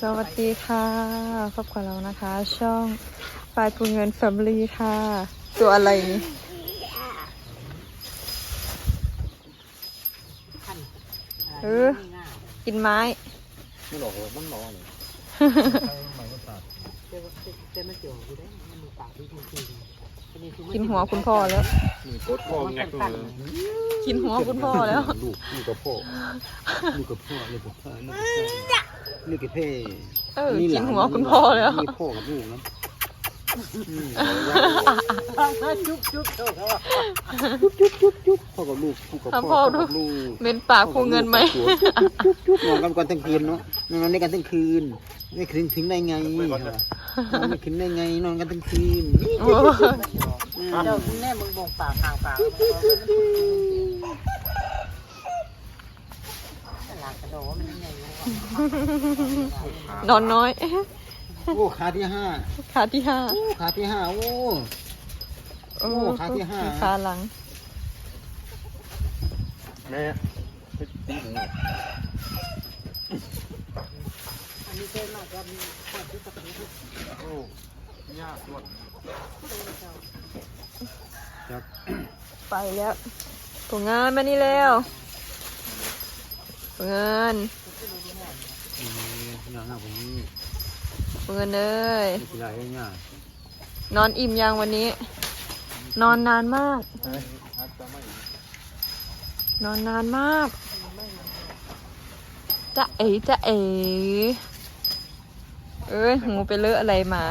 สวัสดีค่ะพบกับเรานะคะ ช่องฝ่ายพูเงิน Family ค่ะ ตัวอะไรนี่เออกินไม้ไม่หลอกเลยมันหลอกเลยกินหัวคุณพ่อแล้วมีกดพ่อแงกเลยกินหัวคุณพ่อแล้วลูกลูกกับพ่อลูกกับพ่อลูกกับพ่อลูกกับพ่อ ลูกกับเพ่เออกินหัวคุณพ่อแล้วนี่พ่อกับลูกนะอืมจุ๊บจุ๊บจุ๊บจุ๊บจุ๊บพ่อกับลูกลูกกับพ่อพ่อพ่อดูกับลูกเมนปากพูเงินไหมจุ๊บจุ๊บนอนกันก่อนทั้งคืนเนาะนอนด้วยกันทั้งคืนไม่คืนถึงได้ไงนอนไม่คืนได้ไงนอนกันทั้งคืนโอ้เดี๋ยวแม่มึงบ่งปากห่างปาก หลักกระโดดมันยังไงรู้ว่านอนน้อย โอ้ขาที่ห้าขาที่ห้าโอ้ขาที่ห้าโอ้โอ้ขาที่ห้าขาหลังแม่ตีหนูอันนี้เกินมากก็มีความที่จะเป็นที่โอ้ยากหมดไปแล้วผลงานมานี่แล้ว ผลงานอืมยากหน้าผมนี่ผลงานเลยไม่เง่ายนอนอิ่มยังวันนี้ นอนนานมาก นอนนานมากจะเอ๋จะเอ๋เอ้ยหูไปเลอะอะไรมา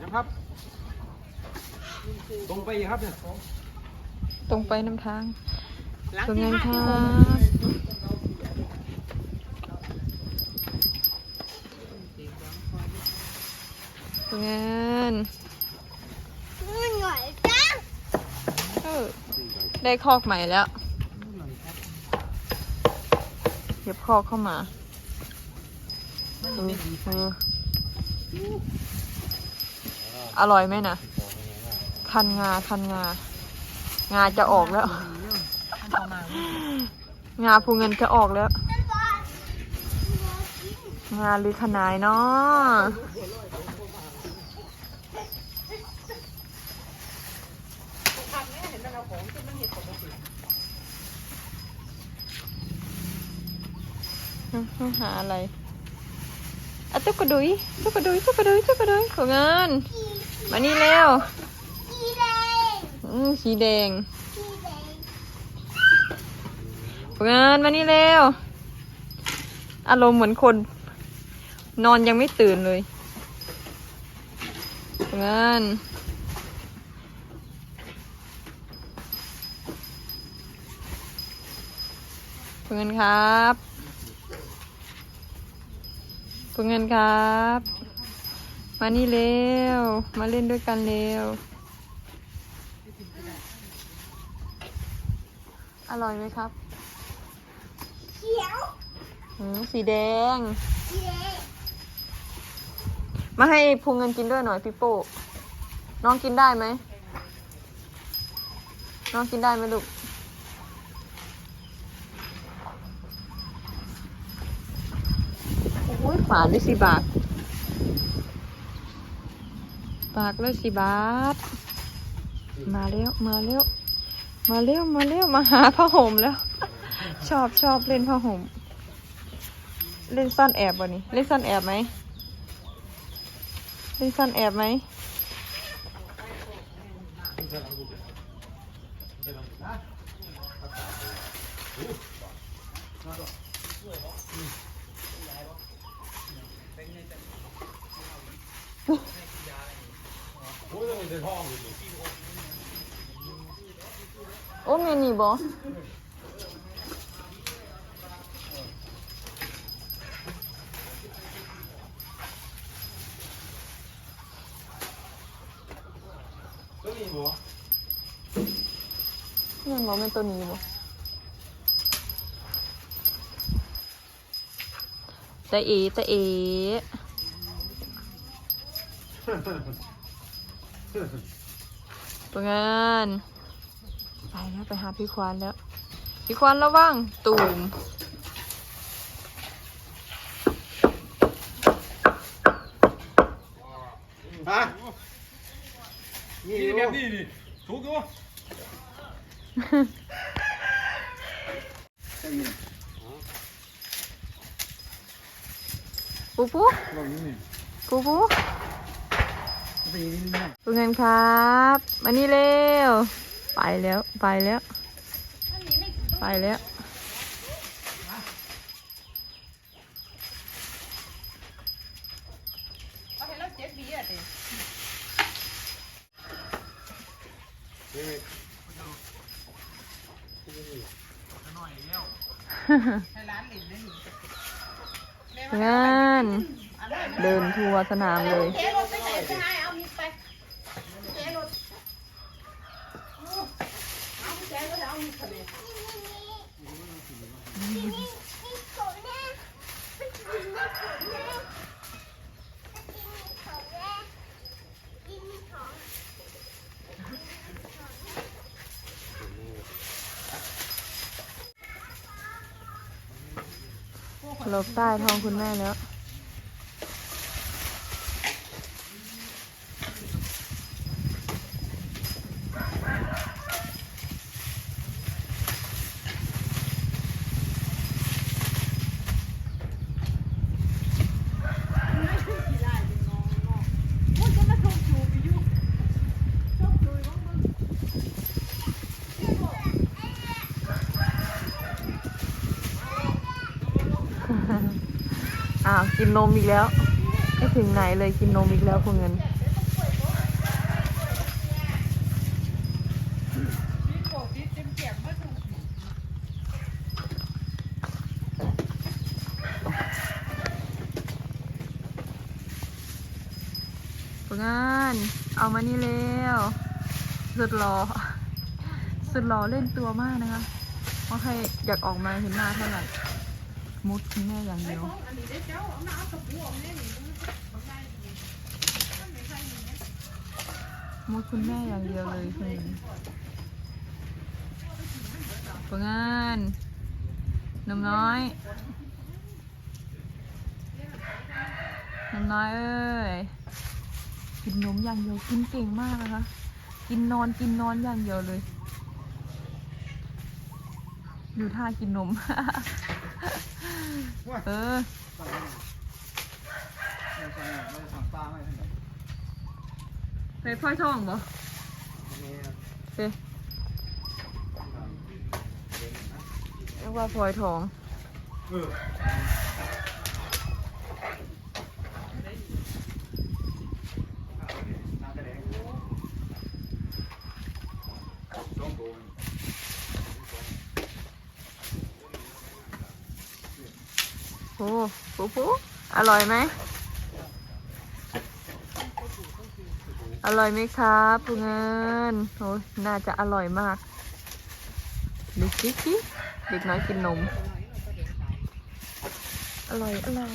นะครับ ตรงไปครับเนี่ยตรงไปน้ำทางหลังเป็นที่ไงาครับเป็นไงเออได้คอกใหม่แล้วเก็บคอกเข้ามาอร่อยไหมนะ คันงาคันงา งาจะออกแล้ว อันต่อมางาภูเงินจะออกแล้ว งาหรือขนายเนาะต้องหาอะไรอะตุ๊กกระดุยตุ๊กกระดุยตุ๊กกระดุยตุ๊กกระดุยของงาน มานี่เร็ว อืมสีแดงผลงานมานี่เร็ว อารมณ์เหมือนคน นอนยังไม่ตื่นเลยผลงานผลงานครับผลงานครับ มานี่เร็ว มาเล่นด้วยกันเร็ว อร่อยไหมครับหืมสีแดงมาให้พุงเงินกินด้วยหน่อยพี่โป้น้องกินได้ไหม น้องกินได้ไหมลูก โอ้ยฝาด้วยสิบาทปากเลยสิบาท มาแล้ว มาแล้ว มาเร็วมาเร็วมาหาผ้าห่มแล้ว ชอบชอบเล่นผ้าห่ม เล่นซ่อนแอบวันนี้เล่นซ่อนแอบไหมเล่นซ่อนแอบไหมโอ้ แม่นี่บอตัวนี้บัวยังบอกเป็นตัวนี้บอตาเอตาเอเปิงาน ไปแล้วไปหาพี่ควานแล้ว พี่ควันระวังตูมฮะนี่นี่อยู่แบบนี้นี่ถูกอยู่ใช่ยินปูปูลองนิดหนึ่งปูปูไปยินนิดหนึ่งเป็นไงครับมานี่เร็ว ไปแล้วไปแล้ว ไปแล้วเอาให้เราเจ็บบีอะเด็ให้ร้านหลินได้หนิงาน เดินทัวร์สนามเลย เจ๊รถไปไหนไปให้เอามีดไปเจ๊รถเอาเจ๊รถเอามีดไปเลย หลบใต้ท้องคุณแม่แล้ว อ้าว กิ นมอีกแล้วไม่ถึงไหนเลยกินนมอีกแล้วคุณเงินผงานเอามานี่เร็วสุดหล่อสุดหล่อเล่นตัวมากนะคะเพราใครอยากออกมาเห็นหน้าเท่าไหร่ มุดคุณแม่อย่างเดียวอันนี้ได้เจ้าเอาหน้าตะปูออกเนี่ยนี่มันได้ดีมันไม่ใช่นี่มุดคุณแม่อย่างเดียวเลยคือผลงานนมน้อยนมน้อยเอ้ย กินนมอย่างเดียวกินเก่งมากนะคะ กินนอนกินนอนอย่างเดียวเลย ดูท่ากินนม เออไม่ใช่ไม่ได้สั่งปลาไม่ใช่ไปพ่อยท้องบ่นี่ครับเซ่เรียกว่าพลอยทอง เออน้ำกระเด็นสองตัว โอ้ปูปูอร่อยไหม อร่อยไหมครับปูเงินโอ้ยน่าจะอร่อยมากดูสิสิเด็กน้อยกินนม อร่อย อร่อย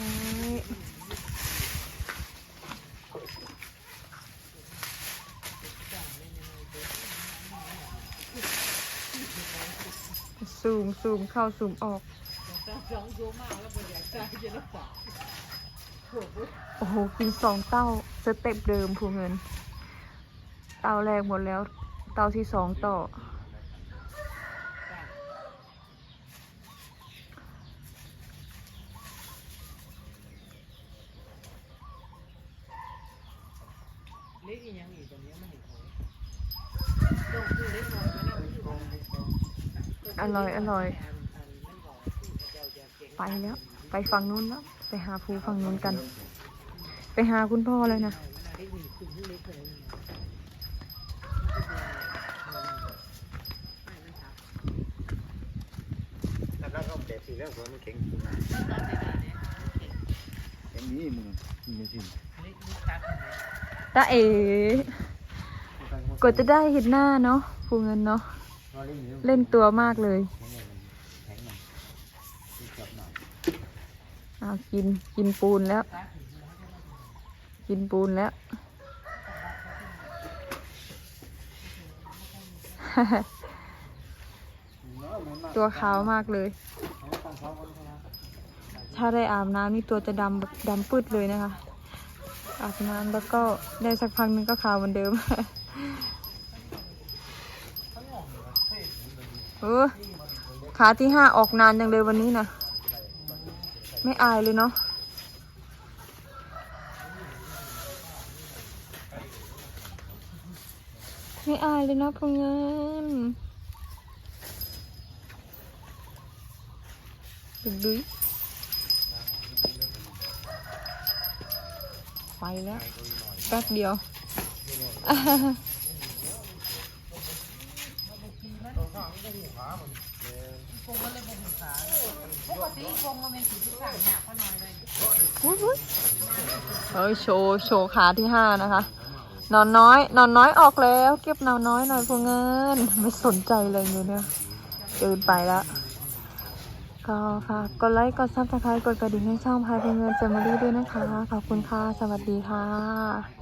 ซูมซูมเข้าซูมออก สองตัวมากแล้วบ่อยากได้จะรักษาโอ้โห กินสองเต้าสเต็ปเดิมพูเงิน เต้าแรกหมดแล้ว เต้าที่สองต่อ เล็กอีกยังอีกตอนนี้มันเห็นเขาต้องคือเล็กน้อยไม่น่าอยู่อร่อยอร่อยอันอันมัน ไปแล้ว ไปฝั่งนู้นแล้ว ไปหาภูฝั่งนู้นกัน ไปหาคุณพ่อเลยนะมันได้มีคุณที่เล็กเลยเนี่ยแล้วก็เด็ดสีแล้วมันแข็งอย่างนี้มึงมึงจะชิมตาเอ๋กดจะได้เห็นหน้าเนาะภูเงินเนาะ เล่นตัวมากเลย แข็งหน่อยจับหน่อย อ้ากินกินปูนแล้ว กินปูนแล้ว ตัวขาวมากเลย ถ้าได้อาบน้ำนี่ตัวจะดำดำปืดเลยนะคะ อาบน้ำแล้วก็ได้สักพักนึงก็ขาวเหมือนเดิมเออขาที่ห้าออกนานจังเลยวันนี้นะ ไม่อายเลยเนาะไม่อายเลยเนาะพวกงานดึกดุยไปแล้ว แป๊บเดียว ปกติคงมันเป็นสีที่ต่างหากก็น้อยเลยอุ๊ยอุ๊ยเฮ้ยโชว์โชว์ขาที่ห้านะคะ นอนน้อย นอนน้อยออกแล้ว เก็บนอนน้อยหน่อยพวกเงิน ไม่สนใจเลยเนี่ยเดินไปแล้ว ก็ฝากกดไลค์กดซับสไครต์กดกระดิ่งให้ช่องพายพวกเงินแฟมิลี่ด้วยนะคะ ขอบคุณค่ะ สวัสดีค่ะ